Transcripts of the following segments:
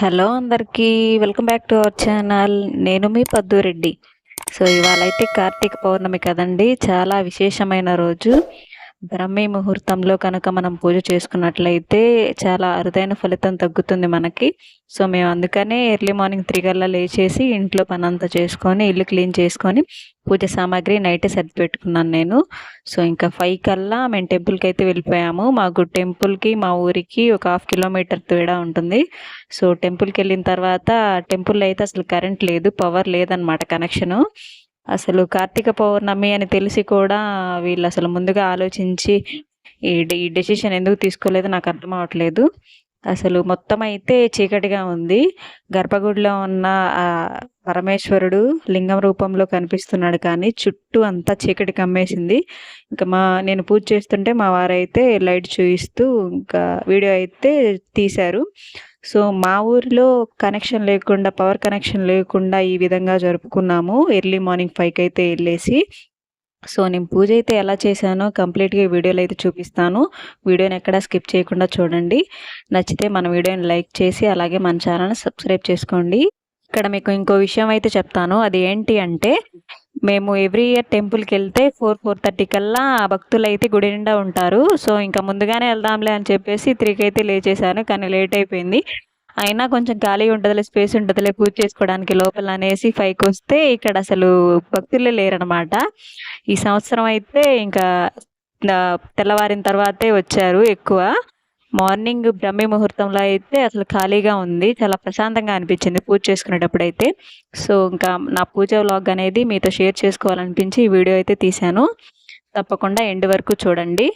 Hello అందరికీ welcome back to our channel. నేను మీ పద్దురెడ్డి సో ఇవాళ అయితే కార్తీక పౌర్ణమి కదండి. చాలా విశేషమైన రోజు. బ్రహ్మీ ముహూర్తంలో కనుక మనం పూజ చేసుకున్నట్లయితే చాలా అరుదైన ఫలితం తగ్గుతుంది మనకి. సో మేము అందుకనే ఎర్లీ మార్నింగ్ త్రీ కల్లా లేచేసి ఇంట్లో పని అంతా చేసుకొని ఇల్లు క్లీన్ చేసుకొని పూజ సామాగ్రి నైటే సర్ది పెట్టుకున్నాను నేను. సో ఇంకా ఫైవ్ కల్లా మేము టెంపుల్కి అయితే వెళ్ళిపోయాము. మాకు టెంపుల్కి మా ఊరికి ఒక హాఫ్ కిలోమీటర్ తేడా ఉంటుంది. సో టెంపుల్కి వెళ్ళిన తర్వాత టెంపుల్లో అయితే అసలు కరెంట్ లేదు పవర్ లేదనమాట కనెక్షను. అసలు కార్తీక పౌర్ణమి అని తెలిసి కూడా వీళ్ళు అసలు ముందుగా ఆలోచించి ఈ ఈ డెసిషన్ ఎందుకు తీసుకోలేదో నాకు అర్థం అవ్వట్లేదు అసలు మొత్తం అయితే చీకటిగా ఉంది. గర్భగుడిలో ఉన్న ఆ పరమేశ్వరుడు లింగం రూపంలో కనిపిస్తున్నాడు కానీ చుట్టూ అంతా చీకటి కమ్మేసింది. ఇంకా మా నేను పూజ చేస్తుంటే మా వారైతే లైట్ చూపిస్తూ ఇంకా వీడియో అయితే తీశారు. సో మా ఊరిలో కనెక్షన్ లేకుండా పవర్ కనెక్షన్ లేకుండా ఈ విధంగా జరుపుకున్నాము. ఎర్లీ మార్నింగ్ ఫైవ్కి అయితే వెళ్ళేసి. సో నేను పూజ అయితే ఎలా చేశానో కంప్లీట్గా వీడియోలు వీడియోలో అయితే చూపిస్తాను. వీడియోని ఎక్కడ స్కిప్ చేయకుండా చూడండి. నచ్చితే మన వీడియోని లైక్ చేసి అలాగే మన ఛానల్ని సబ్స్క్రైబ్ చేసుకోండి. ఇక్కడ మీకు ఇంకో విషయం అయితే చెప్తాను. అది ఏంటి అంటే మేము ఎవ్రీ ఇయర్ టెంపుల్కి వెళ్తే ఫోర్ ఫోర్ థర్టీ కల్లా భక్తులు అయితే గుడి నిండా ఉంటారు. సో ఇంకా ముందుగానే వెళ్దాంలే అని చెప్పేసి త్రీకి అయితే లేచేశాను. కానీ లేట్ అయిపోయింది. అయినా కొంచెం ఖాళీ ఉంటుందిలే స్పేస్ ఉంటుందిలే పూజ చేసుకోవడానికి లోపల అనేసి ఫైవ్కి వస్తే ఇక్కడ అసలు భక్తులే లేరనమాట. ఈ సంవత్సరం అయితే ఇంకా తెల్లవారిన తర్వాతే వచ్చారు ఎక్కువ. మార్నింగ్ బ్రహ్మి ముహూర్తంలో అయితే అసలు ఖాళీగా ఉంది. చాలా ప్రశాంతంగా అనిపించింది పూజ చేసుకునేటప్పుడు అయితే సో ఇంకా నా పూజ వ్లాగ్ అనేది మీతో షేర్ చేసుకోవాలనిపించి ఈ వీడియో అయితే తీశాను. తప్పకుండా ఎండ్ వరకు చూడండి.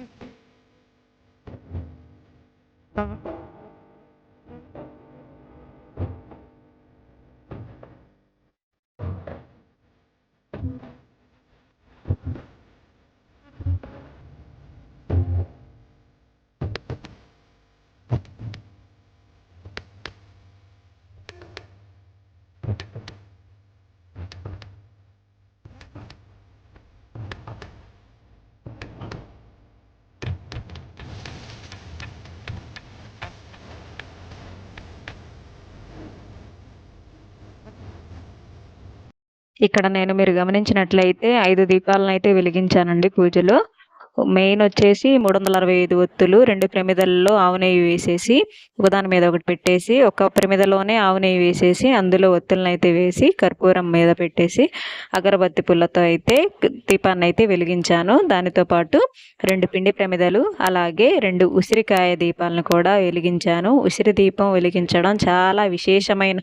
Mm-hmm. ఇక్కడ నేను మీరు గమనించినట్లయితే ఐదు దీపాలను అయితే వెలిగించానండి పూజలో. మెయిన్ వచ్చేసి మూడు వందల అరవై ఐదు ఒత్తులు రెండు ప్రమిదల్లో ఆవు నెయ్యి వేసేసి ఒకదాని మీద ఒకటి పెట్టేసి ఒక ప్రమిదలోనే ఆవు నెయ్యి వేసేసి అందులో ఒత్తులను అయితే వేసి కర్పూరం మీద పెట్టేసి అగరబత్తి పుల్లతో అయితే దీపాన్ని అయితే వెలిగించాను. దానితో పాటు రెండు పిండి ప్రమిదలు అలాగే రెండు ఉసిరికాయ దీపాలను కూడా వెలిగించాను. ఉసిరి దీపం వెలిగించడం చాలా విశేషమైన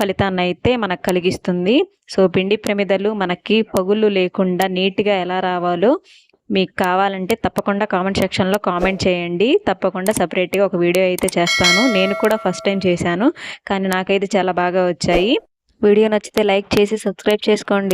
ఫలితాన్ని అయితే మనకు కలిగిస్తుంది. సో పిండి ప్రమిదలు మనకి పగుళ్ళు లేకుండా నీట్గా ఎలా రావాలో మీకు కావాలంటే తప్పకుండా కామెంట్ సెక్షన్లో కామెంట్ చేయండి. తప్పకుండా సపరేట్గా ఒక వీడియో అయితే చేస్తాను. నేను కూడా ఫస్ట్ టైం చేశాను. కానీ నాకైతే చాలా బాగా వచ్చాయి. వీడియో నచ్చితే లైక్ చేసి సబ్స్క్రైబ్ చేసుకోండి.